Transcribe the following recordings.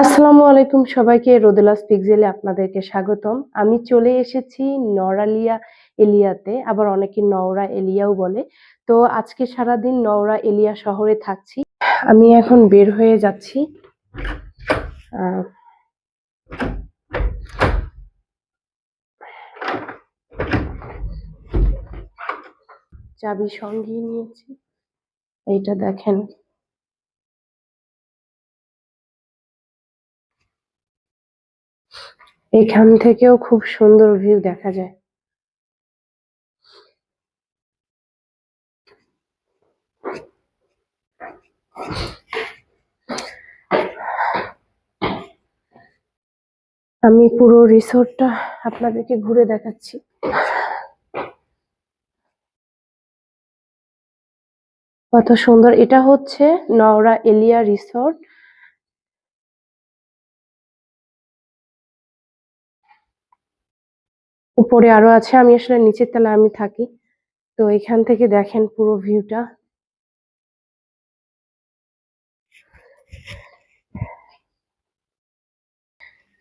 আসসালামু আলাইকুম সবাইকে, রোদেলাস পিকজেলে আপনাদেরকে স্বাগতম। আমি চলে এসেছি নরালিয়া এলিয়াতে, আবার অনেকে নওরা এলিয়াও বলে। তো আজকে সারাদিন নওরা এলিয়া শহরে থাকছি। আমি এখন বের হয়ে যাচ্ছি। চাবি সঙ্গে নিয়েছি। এইটা দেখেন। এখান থেকেও খুব সুন্দর ভিউ দেখা যায়। আমি পুরো রিসোর্টটা আপনাদেরকে ঘুরে দেখাচ্ছি। কত সুন্দর। এটা হচ্ছে নওরা এলিয়া রিসোর্ট। উপরে আরও আছে, আমি আসলে নিচের তলায় আমি থাকি। তো এখান থেকে দেখেন পুরো ভিউটা।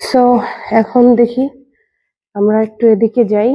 সো এখন দেখি আমরা একটু এদিকে যাই।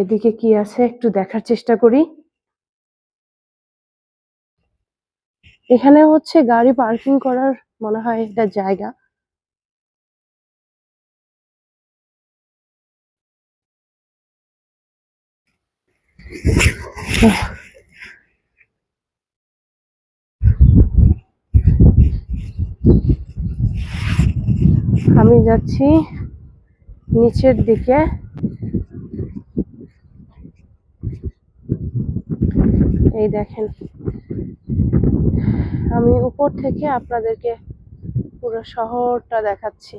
এদিকে কি আছে একটু দেখার চেষ্টা করি। এখানে হচ্ছে গাড়ি পার্কিং করার মনে হয় এটা জায়গা। আমি যাচ্ছি নিচের দিকে। এই দেখেন আমি উপর থেকে আপনাদেরকে পুরো শহরটা দেখাচ্ছি।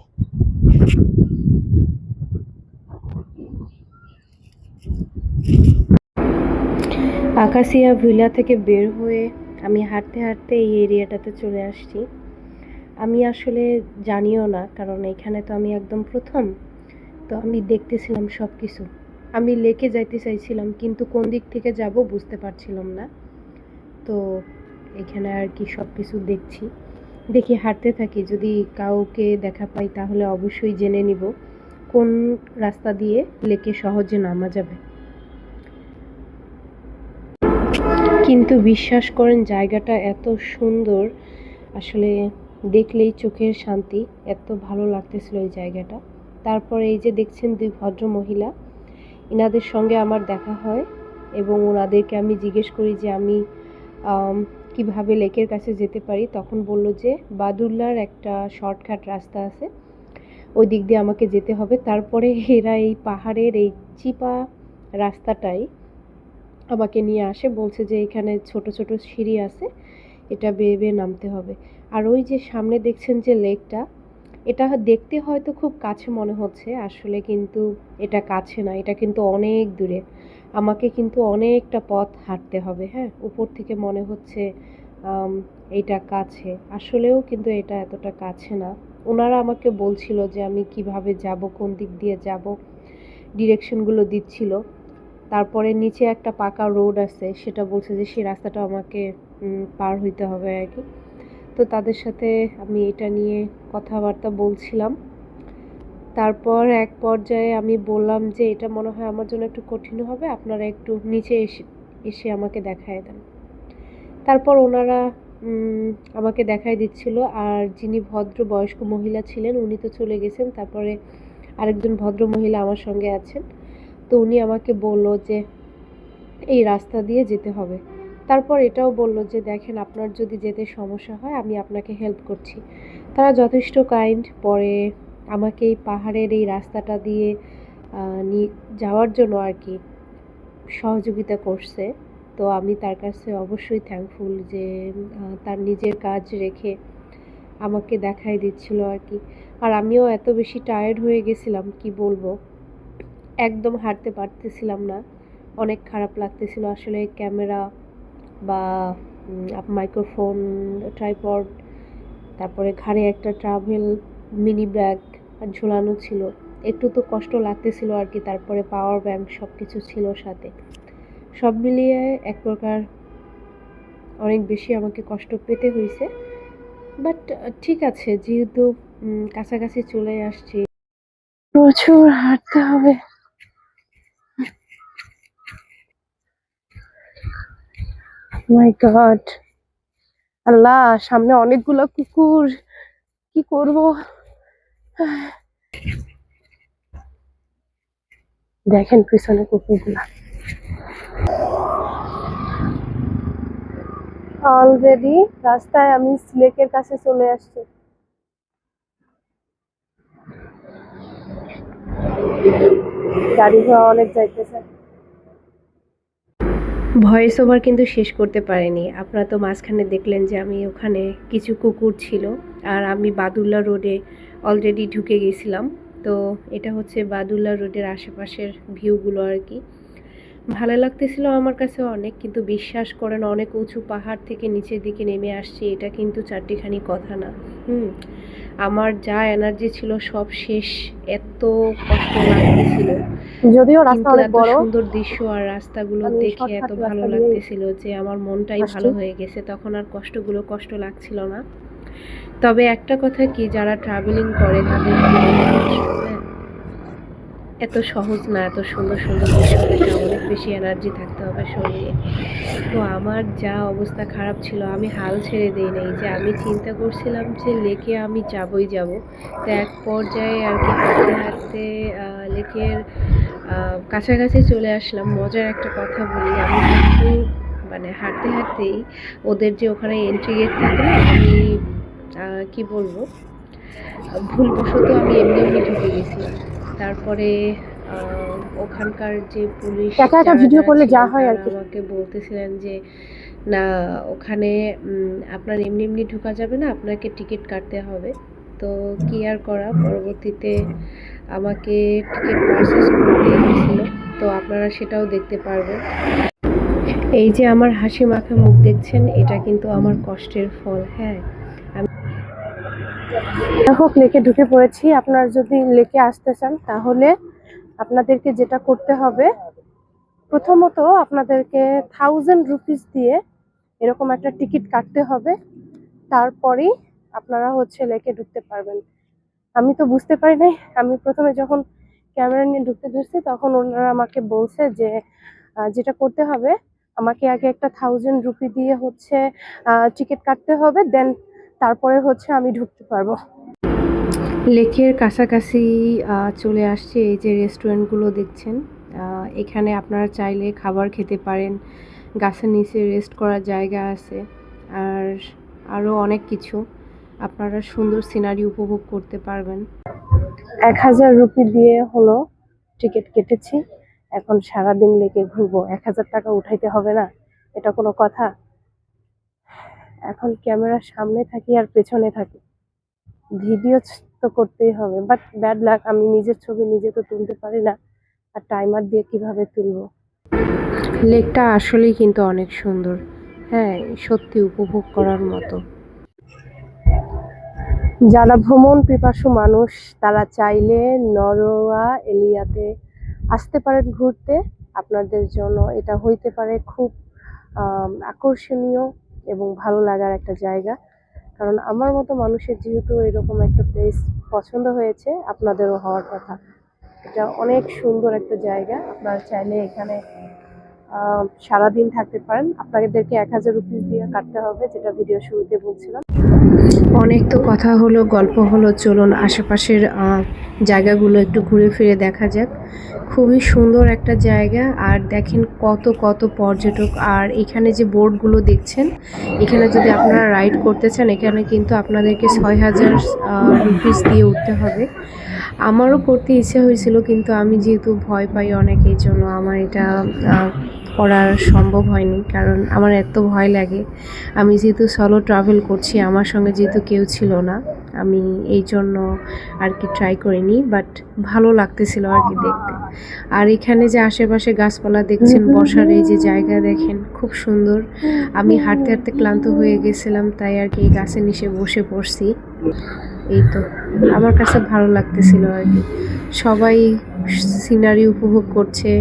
আকাশিয়া ভিলা থেকে বের হয়ে আমি হাঁটতে হাঁটতে এই এরিয়াটাতে চলে আসছি। আমি আসলে জানিও না, কারণ এখানে তো আমি একদম প্রথম। তো আমি দেখতেছিলাম সব কিছু আমি লেকে যাইতে চাইছিলাম, কিন্তু কোন দিক থেকে যাব বুঝতে পারছিলাম না। তো এখানে আর কি সব কিছু দেখছি। দেখি হাঁটতে থাকি, যদি কাউকে দেখা পাই তাহলে অবশ্যই জেনে নিব কোন রাস্তা দিয়ে লেকে সহজে নামা যাবে। কিন্তু বিশ্বাস করেন জায়গাটা এত সুন্দর আসলে দেখলেই চোখের শান্তি এত ভালো লাগতেছিল এই জায়গাটা। তারপরে এই যে দেখছেন দুই ভদ্র মহিলা ইনাদের সঙ্গে আমার দেখা হয় এবং ওনাদেরকে আমি জিজ্ঞেস করি যে আম, কীভাবে লেকের কাছে যেতে পারি? তখন বলল যে বাদুল্লার একটা শর্টকাট রাস্তা আছে ওই দিক দিয়ে আমাকে যেতে হবে। তারপরে এরা এই পাহাড়ের এই চিপা রাস্তাটাই আমাকে নিয়ে আসে, বলছে যে এখানে ছোট ছোট সিঁড়ি আছে, এটা বেয়ে বেয়ে নামতে হবে। আর ওই যে সামনে দেখছেন যে লেকটা, এটা দেখতে হয়তো খুব কাছে মনে হচ্ছে, আসলে কিন্তু এটা কাছে না, এটা কিন্তু অনেক দূরে। আমাকে কিন্তু অনেকটা পথ হাঁটতে হবে হ্যাঁ? উপর থেকে মনে হচ্ছে এটা কাছে। আসলেও কিন্তু এটা এতটা কাছে না। ওনারা আমাকে বলছিল যে আমি কীভাবে যাব, কোন দিক দিয়ে যাব ডিরেকশনগুলো দিচ্ছিল। তারপরে নিচে একটা পাকা রোড আছে, সেটা বলছে যে সেই রাস্তাটা আমাকে পার হইতে হবে আর কি। তো তাদের সাথে আমি এটা নিয়ে কথাবার্তা বলছিলাম। তারপর এক পর্যায়ে আমি বললাম যে এটা মনে হয় আমার জন্য একটু কঠিন হবে, আপনারা একটু নিচে এসে এসে আমাকে দেখায় দেন। তারপর ওনারা আমাকে দেখাই দিচ্ছিল, আর যিনি ভদ্র বয়স্ক মহিলা ছিলেন, উনি তো চলে গেছেন, তারপরে আরেকজন ভদ্র মহিলা আমার সঙ্গে আছেন। তো উনি আমাকে বলল যে, এই রাস্তা দিয়ে যেতে হবে। তারপর এটাও বলল যে, দেখেন, আপনার যদি যেতে সমস্যা হয়, আমি আপনাকে হেল্প করছি। তারা যথেষ্ট কাইন্ড পরে আমাকে এই পাহাড়ের এই রাস্তাটা দিয়ে যাওয়ার জন্য আর কি সহযোগিতা করছে। তো আমি তার কাছে অবশ্যই থ্যাঙ্কফুল যে তার নিজের কাজ রেখে আমাকে দেখাই দিচ্ছিল আর কি। আর আমিও এত বেশি টায়ার্ড হয়ে গেছিলাম, কি বলব? একদম হাঁটতে পারতেছিলাম না। অনেক খারাপ লাগতেছিল আসলে ক্যামেরা বা মাইক্রোফোন, ট্রাইপড, তারপরে ঘাড়ে একটা ট্রাভেল, মিনি ব্যাগ ঝোলানো ছিল। একটু তো কষ্ট লাগতেছিল আর কি, তারপরে পাওয়ার ব্যাংক সব কিছু ছিল সাথে। সব মিলিয়ে এক প্রকার অনেক বেশি আমাকে কষ্ট পেতে হয়েছে বাট, ঠিক আছে, যেহেতু কাছাকাছি চলে আসছি। প্রচুর হাঁটতে হবে। মাই গড আল্লাহ, সামনে অনেকগুলো কুকুর। কি করব? দেখেন পিছনে কুকুরগুলা। অলরেডি রাস্তায় আমি লেকের কাছে চলে আসছি। গাড়ি ঘোড়া অনেক যাইতেছে। ভয়েস ওভার কিন্তু শেষ করতে পারিনি। আপনারা তো মাঝখানে দেখলেন যে আমি ওখানে কিছু কুকুর ছিল আর আমি বাদুল্লা রোডে অলরেডি ঢুকে গেছিলাম। তো এটা হচ্ছে বাদুল্লা রোডের আশেপাশের ভিউগুলো আর কি। ভালো লাগতেছিল আমার কাছে অনেক, কিন্তু বিশ্বাস করেন অনেক উঁচু পাহাড় থেকে নিচের দিকে নেমে আসছি, এটা কিন্তু চারটিখানি কথা না। হুম, আমার যা এনার্জি ছিল সব শেষ। এত কষ্ট লাগতেছিল। যদিও রাস্তা অনেক বড় সুন্দর দৃশ্য আর রাস্তাগুলো দেখে এত ভালো লাগতেছিল যে আমার মনটাই ভালো হয়ে গেছে তখন আর কষ্টগুলো কষ্ট লাগছিল না। তবে একটা কথা কি যারা ট্রাভেলিং করে তাদের এত সহজ না এত সুন্দর সুন্দর দৃশ্য দেখে অনেক বেশি এনার্জি থাকতে হবে শরীরে। তো আমার যা অবস্থা খারাপ ছিল আমি হাল ছেড়ে দিই নাই যে আমি চিন্তা করছিলাম যে লেকে আমি যাবই যাব। তো এক পর্যায়ে আর কি হাঁটতে হাঁটতে লেকের কাছাকাছি চলে আসলাম। মজার একটা কথা বলি। আমি কিন্তু মানে হাঁটতে হাঁটতেই ওদের যে ওখানে এন্ট্রি গেট থাকে আমি কি বলব? ভুলবশত আমি এমনি এমনি ঢুকে গেছিলাম তারপরে ওখানকার যে পুলিশ ভিডিও করলে যা হয় আর কি। আমাকে বলতেছিলেন যে না ওখানে আপনার এমনি এমনি ঢোকা যাবে না আপনাকে টিকিট কাটতে হবে। তো কি আর করা? পরবর্তীতে আমাকে টিকিট পারচেস করতে হয়েছিল তো আপনারা সেটাও দেখতে পারবেন। এই যে আমার হাসি মাখা মুখ দেখছেন, এটা কিন্তু আমার কষ্টের ফল হ্যাঁ। হোক লেকে ঢুকে পড়েছি। আপনারা যদি লেকে আসতে চান, তাহলে আপনাদেরকে যেটা করতে হবে, প্রথমত আপনাদেরকে থাউজেন্ড রুপিস দিয়ে এরকম একটা টিকিট কাটতে হবে। তারপরেই আপনারা হচ্ছে লেকে ঢুকতে পারবেন। আমি তো বুঝতে পারি নাই। আমি প্রথমে যখন ক্যামেরা নিয়ে ঢুকতে ধরছি, তখন ওনারা আমাকে বলছে যে যেটা করতে হবে, আমাকে আগে একটা থাউজেন্ড রুপি দিয়ে হচ্ছে টিকিট কাটতে হবে দেন তারপরে হচ্ছে আমি ঢুকতে পারব। লেকের কাছাকাছি চলে আসছে এই যে রেস্টুরেন্টগুলো দেখছেন। এখানে আপনারা চাইলে খাবার খেতে পারেন, গাছের নিচে রেস্ট করার জায়গা আছে, আর আরও অনেক কিছু। আপনারা সুন্দর সিনারি উপভোগ করতে পারবেন। এক হাজার রুপি দিয়ে হলো টিকিট কেটেছি। এখন সারাদিন লেকে ঘুরবো। এক হাজার টাকা উঠাইতে হবে না এটা কোনো কথা। এখন ক্যামেরার সামনে থাকি আর পেছনে থাকি। ভিডিও তো করতেই হবে বাট ব্যাড লাক আমি নিজের ছবি নিজে তো তুলতে পারি না। আর টাইমার দিয়ে কীভাবে তুলবো? লেকটা আসলেই কিন্তু অনেক সুন্দর। হ্যাঁ সত্যি উপভোগ করার মতো। যারা ভ্রমণ পিপাসু মানুষ, তারা চাইলে নরওয়া এলিয়াতে আসতে পারেন ঘুরতে। আপনাদের জন্য এটা হইতে পারে খুব আকর্ষণীয় এবং ভালো লাগার একটা জায়গা। কারণ আমার মতো মানুষের যেহেতু এরকম একটা প্লেস পছন্দ হয়েছে, আপনাদেরও হওয়ার কথা। এটা অনেক সুন্দর একটা জায়গা। আপনারা চাইলে এখানে সারাদিন থাকতে পারেন। আপনাদেরকে এক হাজার রুপিস দিয়ে কাটতে হবে, যেটা ভিডিও শুরুতে বলছিলাম। অনেক তো কথা হলো, গল্প হলো, চলুন আশেপাশের জায়গাগুলো একটু ঘুরে ফিরে দেখা যাক। খুবই সুন্দর একটা জায়গা, আর দেখেন কত কত পর্যটক। আর এখানে যে বোর্ডগুলো দেখছেন, এখানে যদি আপনারা রাইড করতে চান, এখানে কিন্তু আপনাদেরকে ছয় হাজার রুপিস দিয়ে উঠতে হবে। আমারও করতে ইচ্ছে হয়েছিল, কিন্তু আমি যেহেতু ভয় পাই অনেক এই জন্য, আমার এটা করা সম্ভব হয়নি কারণ আমার এত ভয় লাগে। আমি যেহেতু সলো ট্রাভেল করছি আমার সঙ্গে যেহেতু কেউ ছিল না আমি এই জন্য আর কি ট্রাই করিনি বাট ভালো লাগতেছিল আর কি দেখতে। আর এখানে যে আশেপাশে গাছপালা দেখছেন বসার এই যে জায়গা দেখেন খুব সুন্দর। আমি হাঁটতে হাঁটতে ক্লান্ত হয়ে গেছিলাম তাই আর কি এই গাছের নিচে বসে পড়ছি। এই তো আমার কাছে ভালো লাগতেছিল আর কি। সবাই সিনারি উপভোগ করছে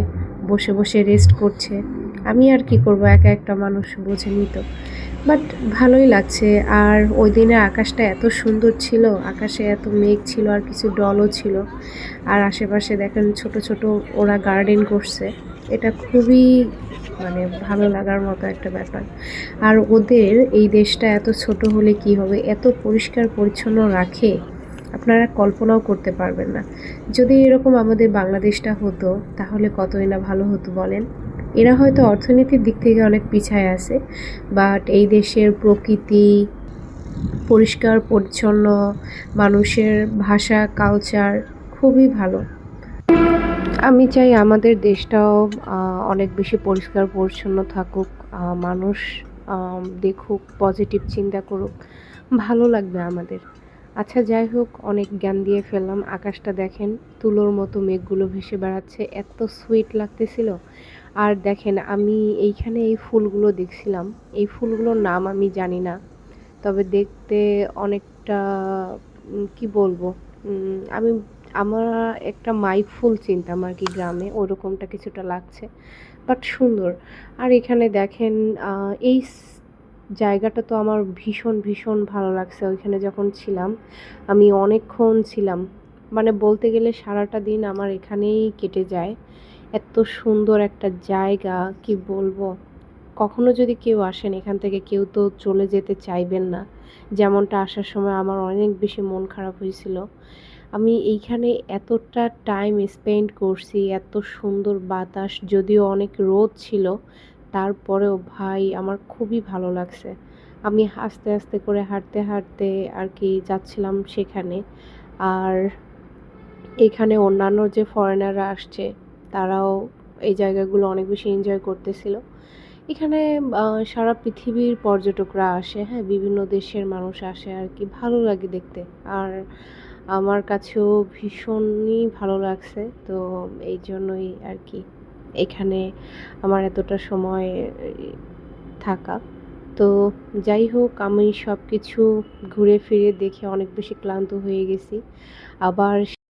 বসে বসে রেস্ট করছে। আমি আর কি করব? একা একটা মানুষ বোঝেনি তো। বাট ভালোই লাগছে। আর ওই দিনের আকাশটা এত সুন্দর ছিল। আকাশে এত মেঘ ছিল আর কিছু ডলও ছিল। আর আশেপাশে দেখেন ছোট ছোট ওরা গার্ডেন করছে। এটা খুবই মানে ভালো লাগার মতো একটা ব্যাপার। আর ওদের এই দেশটা এত ছোট হলে কি হবে? এত পরিষ্কার পরিচ্ছন্ন রাখে। আপনারা কল্পনাও করতে পারবেন না। যদি এরকম আমাদের বাংলাদেশটা হতো, তাহলে কতই না ভালো হতো বলেন? এরা হয়তো অর্থনীতির দিক থেকে অনেক পিছায় আছে বাট এই দেশের প্রকৃতি, পরিষ্কার, পরিচ্ছন্ন, মানুষের ভাষা কালচার খুবই ভালো। আমি চাই আমাদের দেশটাও অনেক বেশি পরিষ্কার, পরিচ্ছন্ন থাকুক মানুষ দেখুক পজিটিভ চিন্তা করুক। ভালো লাগবে আমাদের। আচ্ছা যাই হোক, অনেক জ্ঞান দিয়ে ফেললাম। আকাশটা দেখেন, তুলোর মতো মেঘগুলো ভেসে বেড়াচ্ছে, এত সুইট লাগতেছিল। আর দেখেন, আমি এইখানে এই ফুলগুলো দেখছিলাম। এই ফুলগুলোর নাম আমি জানি না, তবে দেখতে অনেকটা কি বলব আমি, আমার একটা মাই ফুল চিনতাম আর কি গ্রামে, ওরকমটা কিছুটা লাগছে বাট সুন্দর। আর এখানে দেখেন এই জায়গাটা তো আমার ভীষণ ভীষণ ভালো লাগছে। ওইখানে যখন ছিলাম, আমি অনেকক্ষণ ছিলাম। মানে বলতে গেলে সারাটা দিন আমার এখানেই কেটে যায়। এত সুন্দর একটা জায়গা, কি বলব? কখনো যদি কেউ আসেন এখান থেকে, কেউ তো চলে যেতে চাইবেন না। যেমনটা আসার সময় আমার অনেক বেশি মন খারাপ হয়েছিল। আমি এইখানে এতটা টাইম স্পেন্ড করছি, এত সুন্দর বাতাস, যদিও অনেক রোদ ছিল তারপরেও ভাই আমার খুবই ভালো লাগছে। আমি আস্তে আস্তে করে হাঁটতে হাঁটতে আর কি যাচ্ছিলাম সেখানে। আর এখানে অন্যান্য যে ফরেনাররা আসছে, তারাও এই জায়গাগুলো অনেক বেশি এনজয় করতেছিল। এখানে সারা পৃথিবীর পর্যটকরা আসে হ্যাঁ? বিভিন্ন দেশের মানুষ আসে আর কি। ভালো লাগে দেখতে। আর আমার কাছেও ভীষণই ভালো লাগছে। তো এই জন্যই আর কি। এখানে আমার এতটা সময় থাকা। তো যাই হোক, আমি সব কিছু ঘুরে ফিরে দেখে অনেক বেশি ক্লান্ত হয়ে গেছি। আবার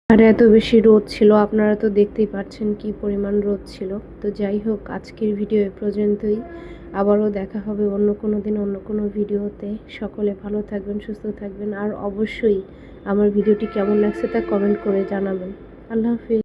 আর এত বেশি রোদ ছিল, আপনারা তো দেখতেই পাচ্ছেন কি পরিমাণ রোদ ছিল। তো যাই হোক, আজকের ভিডিও এ পর্যন্তই। আবারও দেখা হবে অন্য কোনো দিন, অন্য কোনো ভিডিওতে। সকলে ভালো থাকবেন, সুস্থ থাকবেন। আর অবশ্যই আমার ভিডিওটি কেমন লাগছে তা কমেন্ট করে জানাবেন। আল্লাহ হাফিজ।